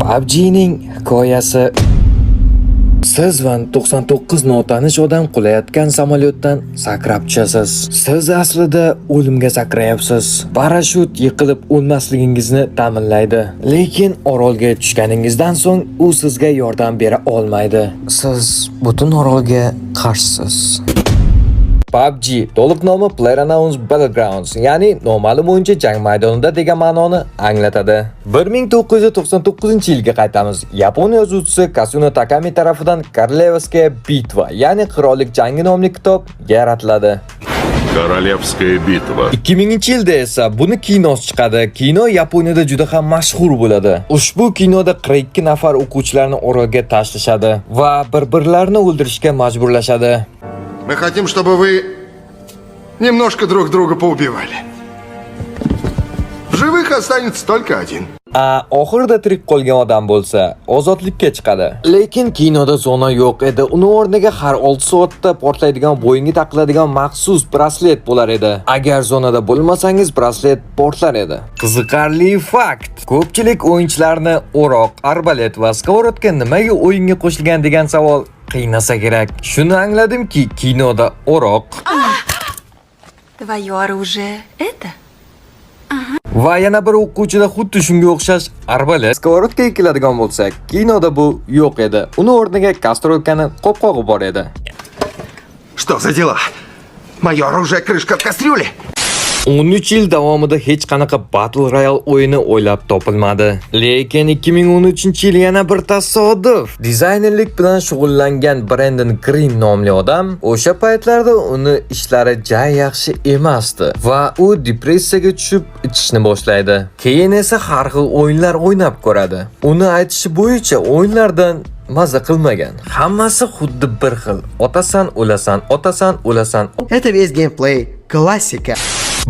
PUBG'ning hikoyasi Siz va 99 notanish odam qulayotgan samolyotdan sakrab tushasiz. Siz aslida o'limga sakrayapsiz. Parashyut yiqilib o'lmasligingizni ta'minlaydi. Lekin orolga tushganingizdan so'ng u sizga yordam bera olmaydi. Siz butun orolga qarshisiz. PUBG to'liq nomi PlayerUnknown's Battlegrounds, ya'ni noma'lum o'yinchi jang maydonida degan ma'noni anglatadi. 1999-yilga qaytamiz. Yaponiya yozuvchisi Kasuno Takami tomonidan Korolevskaya bitva, ya'ni qirollik jangi nomli kitob yaratiladi. Королевская битва. 2000-yilda esa buni kinosi chiqadi. Kino Yaponiyada juda ham mashhur bo'ladi. Ushbu kinoda 42 nafar o'quvchilarni orolga tashlashadi va bir-birlarini o'ldirishga majburlashadi. Мы хотим, чтобы вы немножко друг друга поубивали. В живых останется только один. A, oxirida tirik qolgan odam bo'lsa, ozodlikka chiqadi. Lekin kinoda zona yo'q edi. Uni o'rniga har 6 soatda portlaydigan bo'yinga taqiladigan maxsus braslet bo'lar edi. Agar zonada bo'lmasangiz, braslet portlar edi. Qiziqarli fakt. Ko'pchilik o'yinchilarni o'roq, arbalet va skоворodka nimaga o'yinga qo'shilgan degan savol qiynasa kerak. Shuni angladimki, kinoda o'roq Твое оружие это? Va yana bir o'quvchida xuddi shunga o'xshash arbalet skоворodkaga keladigan bo'lsak, kinoda bu yo'q edi. Uni o'rniga kastrotkani qopqog'i bor edi. Что за дела? Мое оружие крышка от кастрюли. 13 yil davomida hech qanaqa Battle Royale o'yini o'ylab topilmadi. Lekin 2013-yil yana bir tasodif. Dizaynerlik bilan shug'ullangan Brandon Green nomli odam o'sha paytlarda uni ishlari ja yaxshi emasdi va u depressiyaga tushib ichishni boshlaydi. Keyin esa har xil o'yinlar o'ynab ko'radi. Uni aytishi bo'yicha o'yinlardan maza qilmagan. Hammasi xuddi bir xil. Otasan, o'lasan, otasan, o'lasan, Это весь геймплей. Классика.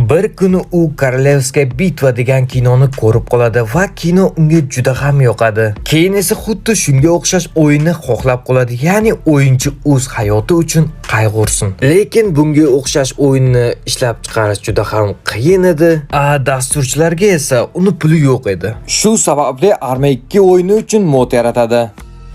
Bir kuni u Korolevskaya bitva degan kinoni ko'rib qoladi va kino unga juda ham yoqadi. Keyin esa xuddi shunga o'xshash o'yinni xohlab qoladi, ya'ni o'yinchi o'z hayoti uchun qayg'ursin. Lekin bunga o'xshash o'yinni ishlab chiqarish juda ham qiyin edi. A dasturchilarga esa uni puli yo'q edi. Shu sababli Arma 2 o'yini uchun mod yaratadi.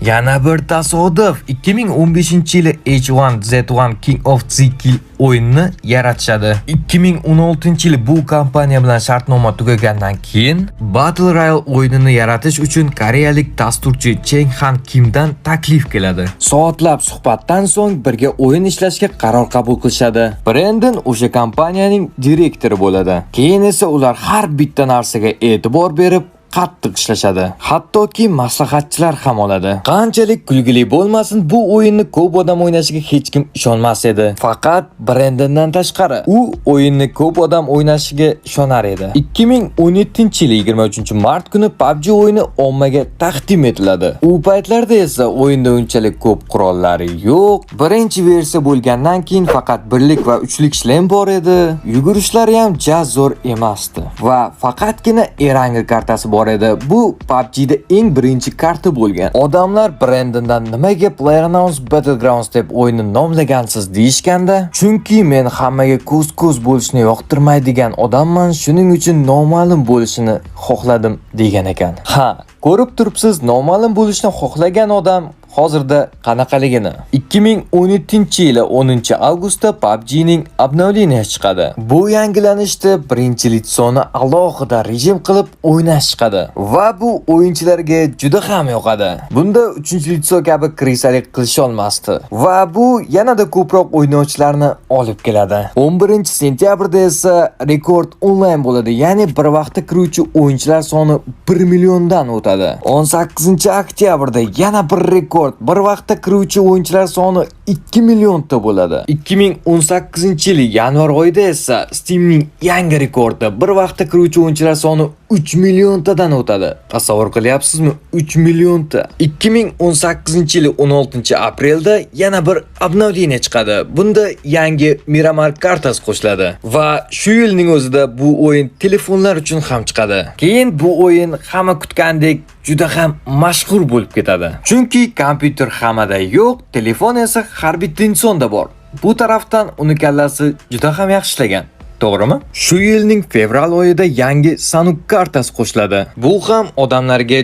Yana bir tasodif 2015-yili H1Z1 King of the Kill o'yinini yaratishadi. 2016-yili bu kompaniya bilan shartnoma tugagandan keyin Battle Royale o'yinini yaratish uchun koreyalik dasturchi Cheng Han Kimdan taklif keladi. Soatlab suhbatdan so'ng birga o'yin ishlashga qaror qabul qilishadi. Brandon o'sha kompaniyaning direktori bo'ladi. Keyin esa ular har bitta narsaga e'tibor berib qattiq ishlashadi. Hattoki maslahatchilar ham oladi. Qanchalik kulgili bo'lmasin, bu o'yinni ko'p odam o'ynashiga hech kim ishonmas edi. Faqat Brendondan tashqari u o'yinni ko'p odam o'ynashiga ishonar edi. 2017-yil 23-mart kuni PUBG o'yini ommaga taqdim etiladi. U paytlarda esa o'yinda unchalik ko'p qurollar yo'q. Birinchi versiya bo'lgandan keyin faqat birlik va uchlik shlem bor edi. Yugurishlari ham jaz zo'r emasdi va faqatgina Erangel kartasi bor edi. Bu PUBG'da eng birinchi karta bo'lgan. Odamlar Brandondan nimaga PlayerUnknown's Battlegrounds deb o'yinni nomlagansiz deyishganda, chunki men hammaga ko'z-ko'z bo'lishni yoqtirmaydigan odamman, shuning uchun noma'lum bo'lishini xohladim degan ekan. Ha, ko'rib turibsiz, noma'lum bo'lishni xohlagan odam hozirda qanaqaligini. 2017-yili 10-avgustda PUBG'ning обновленияsi chiqadi. Bu yangilanishda birinchi litsoni alohida rejim qilib o'ynash chiqadi va bu o'yinchilarga juda ham yoqadi. Bunda 3-litso kabi krisalik qilisha olmasdi va bu yanada ko'proq o'ynovchilarni olib keladi. 11-sentyabrda esa rekord onlayn bo'ladi, ya'ni bir vaqtda kiruvchi o'yinchilar soni 1 milliondan o'tadi. 18-oktyabrda yana bir rekord bir vaqtda kiruvchi o'yinchilar soni 2 millionta bo'ladi. 2018-yil yanvar oyida esa Steam'ning yangi rekordi bir vaqtda kiruvchi o'yinchilar soni 3 milliontadan o'tadi. Tasavvur qilyapsizmi? 3 millionta. 2018-yil 16-aprelda yana bir обновление chiqadi. Bunda yangi Miramar kartasi qo'shiladi va shu yilning o'zida bu o'yin telefonlar uchun ham chiqadi. Keyin bu o'yin hamma kutgandek juda ham mashhur bo'lib ketadi. Chunki kompyuter hammada yo'q, telefon esa har bitta insonda bor. Bu tarafdan uni kallasi juda ham yaxshi ishlagan. To'g'rimi? Shu yilning fevral oyida yangi Sanuk kartasi qo'shiladi. Bu ham odamlarga